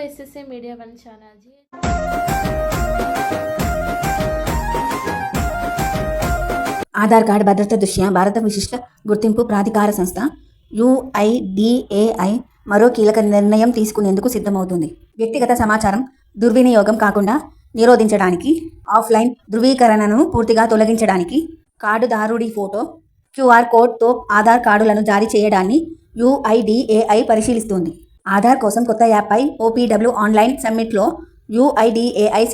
SSA media one channel Aadhaar card భద్రత దృష్ట్యా భారత విశిష్ట గుర్తింపు ప్రాధికార సంస్థ యుఐడిఏఐ మరో కీలక నిర్ణయం తీసుకునేందుకు సిద్ధమవుతుంది వ్యక్తిగత సమాచారం దుర్వినియోగం కాకుండా నిరోధించడానికి ఆఫ్లైన్ ధృవీకరణను పూర్తిగా తొలగించడానికి కార్డుదారుడి ఫోటో క్యూఆర్ కోడ్తో ఆధార్ కార్డులను జారీ చేయడాన్ని యుఐడిఏఐ పరిశీలిస్తుంది ఆధార్ కోసం కొత్త యాప్పై ఓపీడబ్ల్యూ ఆన్లైన్ సమ్మిట్లో యుఐడిఏఐ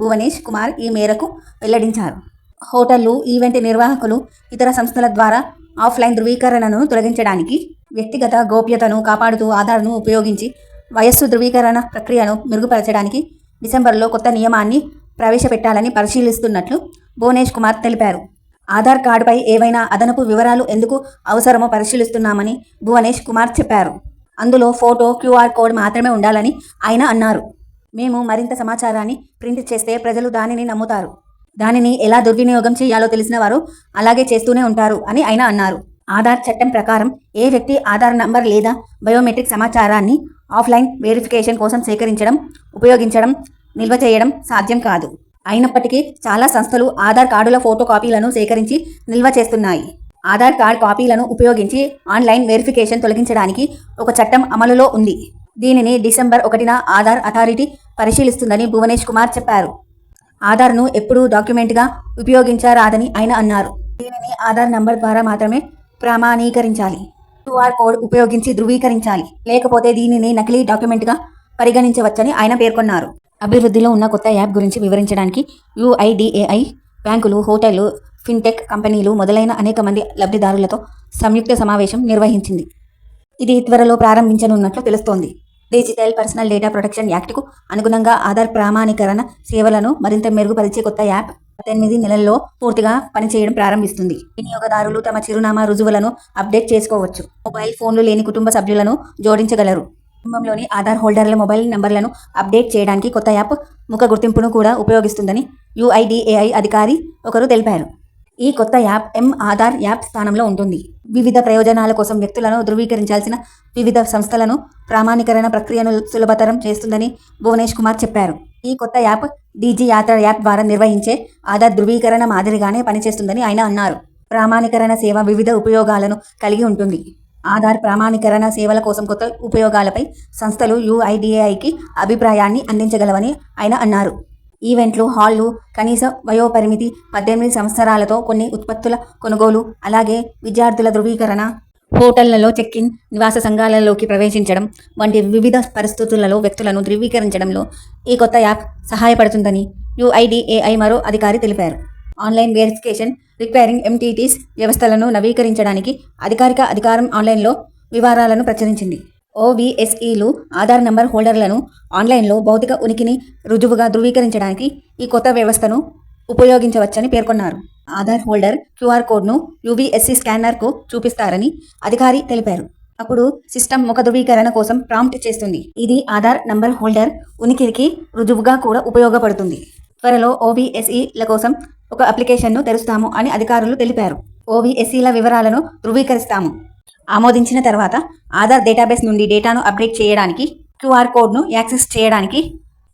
భువనేష్ కుమార్ ఈ మేరకు వెల్లడించారు. హోటళ్ళు ఈవెంట్ నిర్వాహకులు ఇతర సంస్థల ద్వారా ఆఫ్లైన్ ధృవీకరణను తొలగించడానికి వ్యక్తిగత గోప్యతను కాపాడుతూ ఆధార్ను ఉపయోగించి వయస్సు ధృవీకరణ ప్రక్రియను మెరుగుపరచడానికి డిసెంబర్లో కొత్త నియమాన్ని ప్రవేశపెట్టాలని పరిశీలిస్తున్నట్లు భువనేష్ కుమార్ తెలిపారు. ఆధార్ కార్డుపై ఏవైనా అదనపు వివరాలు ఎందుకు అవసరమో పరిశీలిస్తున్నామని భువనేష్ కుమార్ చెప్పారు. అందులో ఫోటో క్యూఆర్ కోడ్ మాత్రమే ఉండాలని ఆయన అన్నారు. మేము మరింత సమాచారాన్ని ప్రింట్ చేస్తే ప్రజలు దానిని నమ్ముతారు. దానిని ఎలా దుర్వినియోగం చేయాలో తెలిసిన వారు అలాగే చేస్తూనే ఉంటారు అని ఆయన అన్నారు. ఆధార్ చట్టం ప్రకారం ఏ వ్యక్తి ఆధార్ నంబర్ లేదా బయోమెట్రిక్ సమాచారాన్ని ఆఫ్లైన్ వెరిఫికేషన్ కోసం సేకరించడం ఉపయోగించడం నిల్వ చేయడం సాధ్యం కాదు. అయినప్పటికీ చాలా సంస్థలు ఆధార్ కార్డుల ఫోటో కాపీలను సేకరించి నిల్వ చేస్తున్నాయి. ఆధార్ కార్డ్ కాపీలను ఉపయోగించి ఆన్లైన్ వెరిఫికేషన్ తొలగించడానికి ఒక చట్టం అమలులో ఉంది. దీనిని డిసెంబర్ ఒకటిన ఆధార్ అథారిటీ పరిశీలిస్తుందని భువనేష్ కుమార్ చెప్పారు. ఆధార్ను ఎప్పుడూ డాక్యుమెంట్గా ఉపయోగించరాదని ఆయన అన్నారు. దీనిని ఆధార్ నంబర్ ద్వారా మాత్రమే ప్రామాణీకరించాలి. క్యూఆర్ కోడ్ ఉపయోగించి ధృవీకరించాలి. లేకపోతే దీనిని నకిలీ డాక్యుమెంట్గా పరిగణించవచ్చని ఆయన పేర్కొన్నారు. అభివృద్ధిలో ఉన్న కొత్త యాప్ గురించి వివరించడానికి యుఐడిఏఐ బ్యాంకులు హోటళ్ళు ఫిన్టెక్ కంపెనీలు మొదలైన అనేక మంది లబ్ధిదారులతో సంయుక్త సమావేశం నిర్వహించింది. ఇది త్వరలో ప్రారంభించనున్నట్లు తెలుస్తోంది. డిజిటల్ పర్సనల్ డేటా ప్రొటెక్షన్ యాక్ట్కు అనుగుణంగా ఆధార్ ప్రామాణీకరణ సేవలను మరింత మెరుగుపరిచే కొత్త యాప్ పద్దెనిమిది నెలల్లో పూర్తిగా పనిచేయడం ప్రారంభిస్తుంది. వినియోగదారులు తమ చిరునామా రుజువులను అప్డేట్ చేసుకోవచ్చు. మొబైల్ ఫోన్లు లేని కుటుంబ సభ్యులను జోడించగలరు. కుటుంబంలోని ఆధార్ హోల్డర్ల మొబైల్ నంబర్లను అప్డేట్ చేయడానికి కొత్త యాప్ ముఖ గుర్తింపును కూడా ఉపయోగిస్తుందని యుఐడిఏఐ అధికారి ఒకరు తెలిపారు. ఈ కొత్త యాప్ ఎం ఆధార్ యాప్ స్థానంలో ఉంటుంది. వివిధ ప్రయోజనాల కోసం వ్యక్తులను ధృవీకరించాల్సిన వివిధ సంస్థలను ప్రామాణీకరణ ప్రక్రియను సులభతరం చేస్తుందని భువనేష్ కుమార్ చెప్పారు. ఈ కొత్త యాప్ డీజీ యాత్ర యాప్ ద్వారా నిర్వహించే ఆధార్ ధృవీకరణ మాదిరిగానే పనిచేస్తుందని ఆయన అన్నారు. ప్రామాణీకరణ సేవ వివిధ ఉపయోగాలను కలిగి ఉంటుంది. ఆధార్ ప్రామాణీకరణ సేవల కోసం కొత్త ఉపయోగాలపై సంస్థలు యుఐడిఏఐకి అభిప్రాయాన్ని అందించగలవని ఆయన అన్నారు. ఈవెంట్లు హాళ్ళు కనీస వయోపరిమితి పద్దెనిమిది సంవత్సరాలతో కొన్ని ఉత్పత్తుల కొనుగోలు అలాగే విద్యార్థుల ధృవీకరణ హోటళ్ళలో చెక్ ఇన్ నివాస సంఘాలలోకి ప్రవేశించడం వంటి వివిధ పరిస్థితులలో వ్యక్తులను ధృవీకరించడంలో ఈ కొత్త యాప్ సహాయపడుతుందని యుఐడిఏఐ మరో అధికారి తెలిపారు. ఆన్లైన్ వెరిఫికేషన్ రిక్వైరింగ్ ఎంటీటీస్ వ్యవస్థలను నవీకరించడానికి అధికారిక అధికారం ఆన్లైన్లో వివరాలను ప్రచురించింది. ఓవిఎస్ఈలు ఆధార్ నంబర్ హోల్డర్లను ఆన్లైన్లో భౌతిక ఉనికిని రుజువుగా ధృవీకరించడానికి ఈ కొత్త వ్యవస్థను ఉపయోగించవచ్చని పేర్కొన్నారు. ఆధార్ హోల్డర్ క్యూఆర్ కోడ్ను యూవీఎస్సీ స్కానర్కు చూపిస్తారని అధికారి తెలిపారు. అప్పుడు సిస్టమ్ ముఖ ధృవీకరణ కోసం ప్రాంప్ట్ చేస్తుంది. ఇది ఆధార్ నంబర్ హోల్డర్ ఉనికికి రుజువుగా కూడా ఉపయోగపడుతుంది. త్వరలో ఓవీఎస్ఈల కోసం ఒక అప్లికేషన్ను తెరుస్తాము అని అధికారులు తెలిపారు. ఓవీఎస్ఈల వివరాలను ధృవీకరిస్తాము. ఆమోదించిన తర్వాత ఆధార్ డేటాబేస్ నుండి డేటాను అప్డేట్ చేయడానికి క్యూఆర్ కోడ్ను యాక్సెస్ చేయడానికి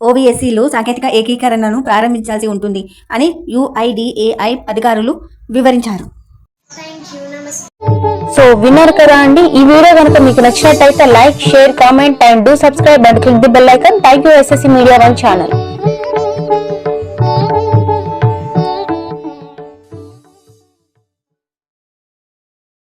ఓవీఎస్సీలు సాంకేతిక ఏకీకరణను ప్రారంభించాల్సి ఉంటుంది అని యుఐడిఏఐ అధికారులు వివరించారు. సో విన్నారు కదా అండి ఈ వీడియో కనుక మీకు నచ్చినట్టయితే like share comment and do subscribe and click the bell icon. Thank you SSC media one channel.